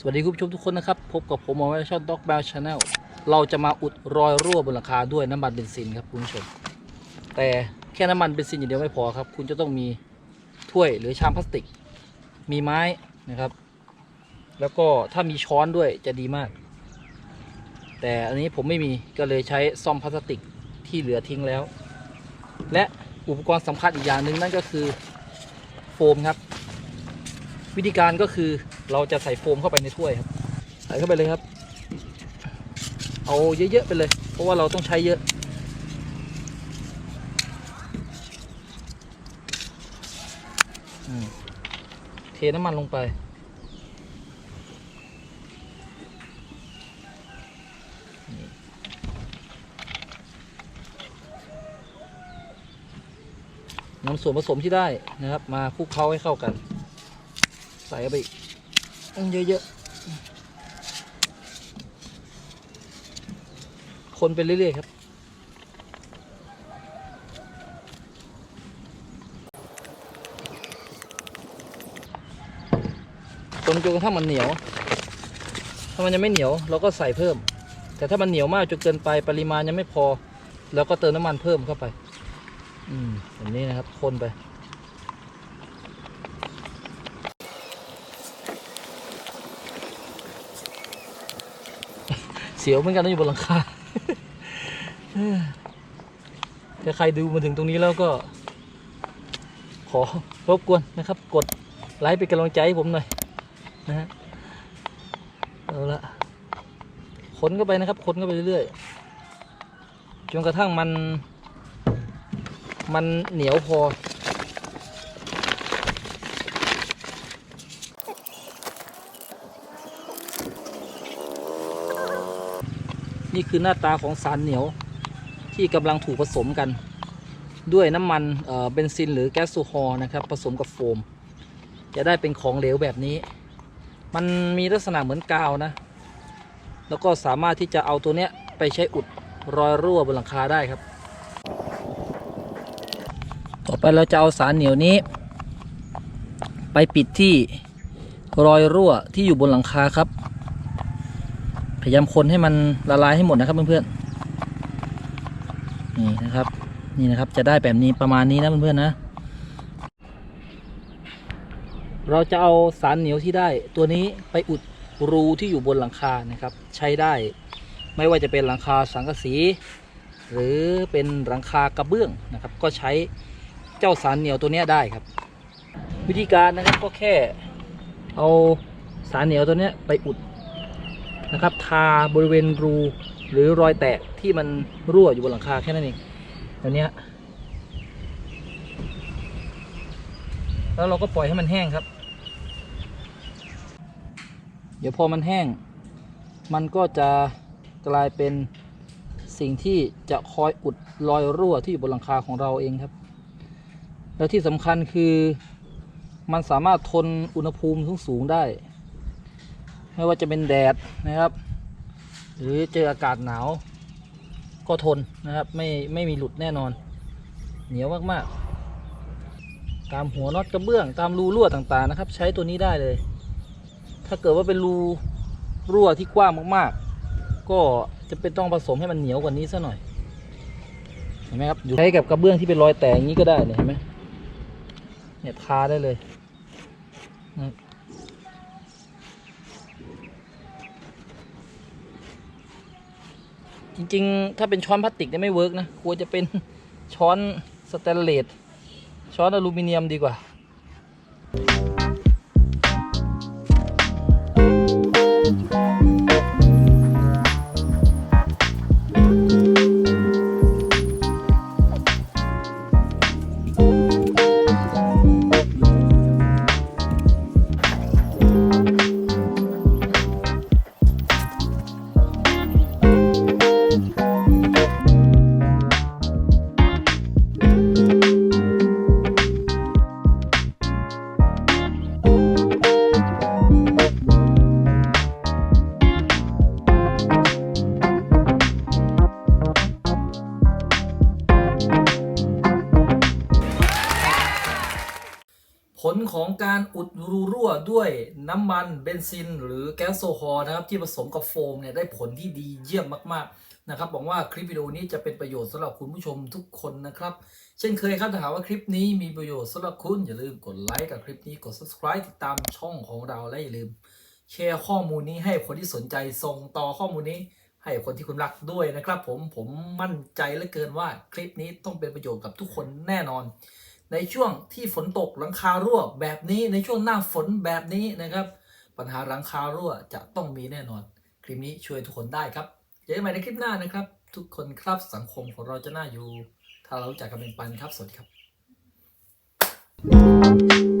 สวัสดีคุณผู้ชมทุกคนนะครับ พบกับผมมอวิชอนด็อกแบลชาแนลเราจะมาอุดรอยรั่วบนหลังคาด้วยน้ำมันเบนซินครับคุณผู้ชม แต่แค่น้ำมันเบนซินอย่างเดียวไม่พอครับ คุณจะต้องมีถ้วยหรือชามพลาสติก มีไม้นะครับ แล้วก็ถ้ามีช้อนด้วยจะดีมาก แต่อันนี้ผมไม่มีก็เลยใช้ซ่อมพลาสติกที่เหลือทิ้งแล้ว และอุปกรณ์สำคัญอีกอย่างหนึ่งนั่นก็คือโฟมครับ วิธีการก็คือ เราจะใส่โฟมเข้าไปในถ้วยครับ ใส่เข้าไปเลยครับ เอาเยอะๆไปเลย เพราะว่าเราต้องใช้เยอะอืมเทน้ำมันลงไปนำส่วนผสมที่ได้นะครับ มาคลุกเคล้าให้เข้ากัน ใส่เข้าไปอีก เยอะๆ คนไปเรื่อยๆครับคนจนกระทั่งมันเหนียว ถ้ามันยังไม่เหนียวเราก็ใส่เพิ่ม แต่ถ้ามันเหนียวมากจนเกินไปปริมาณยังไม่พอเราก็เติมน้ำมันเพิ่มเข้าไป อืมแบบนี้นะครับ คนไป เสียวเหมือนกันนะอยู่บนหลังคาถ้าใครดูมาถึงตรงนี้แล้วก็ ขอรบกวนนะครับ กดไลค์เป็นกำลังใจให้ผมหน่อยนะฮะเอาละคนเข้าไปนะครับคนเข้าไปเรื่อยๆจนกระทั่งมัน มันเหนียวพอ นี่คือหน้าตาของสารเหนียวที่กำลังถูกผสมกัน ด้วยน้ำมันเอ่อเบนซินหรือแก๊สโซฮอล์นะครับผสมกับโฟม จะได้เป็นของเหลวแบบนี้ มันมีลักษณะเหมือนกาวนะ แล้วก็สามารถที่จะเอาตัวเนี้ยไปใช้อุดรอยรั่วบนหลังคาได้ครับ ต่อไปเราจะเอาสารเหนียวนี้ ไปปิดที่รอยรั่วที่อยู่บนหลังคาครับ พยายามคนให้มันละลายให้หมดนะครับเพื่อนๆนี่นะครับ นี่นะครับจะได้แบบนี้ประมาณนี้นะเพื่อนๆนะ เราจะเอาสารเหนียวที่ได้ตัวนี้ไปอุดรูที่อยู่บนหลังคานะครับ ใช้ได้ไม่ว่าจะเป็นหลังคาสังกะสี หรือเป็นหลังคากระเบื้องนะครับ ก็ใช้เจ้าสารเหนียวตัวนี้ได้ครับ วิธีการนะครับก็แค่เอาสารเหนียวตัวนี้ไปอุด นะครับ ทาบริเวณรูหรือรอยแตกที่มันรั่วอยู่บนหลังคาแค่นั้นเองตัวนี้แล้วเราก็ปล่อยให้มันแห้งครับ เดี๋ยวพอมันแห้ง มันก็จะกลายเป็นสิ่งที่จะคอยอุดรอยรั่วที่อยู่บนหลังคาของเราเองครับ แล้วที่สำคัญคือมันสามารถทนอุณหภูมิสูงๆได้ ไม่ว่าจะเป็นแดดนะครับ หรือเจออากาศหนาว ก็ทนนะครับ ไม่ไม่มีหลุดแน่นอน เหนียวมากๆ ตามหัวน็อตกระเบื้อง ตามรูรั่วต่างๆนะครับ ใช้ตัวนี้ได้เลย ถ้าเกิดว่าเป็นรูรั่วที่กว้างมากๆ ก็จะเป็นต้องผสมให้มันเหนียวกว่านี้ซะหน่อยเห็นไหมครับใช้กับกระเบื้องที่เป็นรอยแตกอย่างนี้ก็ได้เนี่ยเห็นไหมเนี่ยทาได้เลยนะครับ จริงๆ ถ้าเป็นช้อนพลาสติกเนี่ยไม่เวิร์กนะ ควรจะเป็นช้อนสแตนเลสช้อนอลูมิเนียมดีกว่า ผลของการอุดรูรั่วด้วยน้ำมันเบนซิน หรือแก๊สโซฮอล์นะครับ ที่ผสมกับโฟมเนี่ยได้ผลที่ดีเยี่ยมมากๆนะครับหวังว่าคลิปวิดีโอนี้จะเป็นประโยชน์สำหรับคุณผู้ชมทุกคนนะครับ เช่นเคยครับถ้าหากว่าคลิปนี้มีประโยชน์สำหรับคุณอย่าลืมกดไลค์กับคลิปนี้กด subscribe ติดตามช่องของเราและอย่าลืมแชร์ข้อมูลนี้ให้คนที่สนใจส่งต่อข้อมูลนี้ ให้คนที่คุณรักด้วยนะครับ ผมผมมั่นใจเหลือเกินว่าคลิปนี้ต้องเป็นประโยชน์กับทุกคนแน่นอน ในช่วงที่ฝนตกหลังคารั่วแบบนี้ในช่วงหน้าฝนแบบนี้นะครับ ปัญหาหลังคารั่วจะต้องมีแน่นอน คลิปนี้ช่วยทุกคนได้ครับเจอกันใหม่ในคลิปหน้านะครับ ทุกคนครับสังคมของเราจะน่าอยู่ ถ้าเรารู้จักกันเป็นปันครับสวัสดีครับ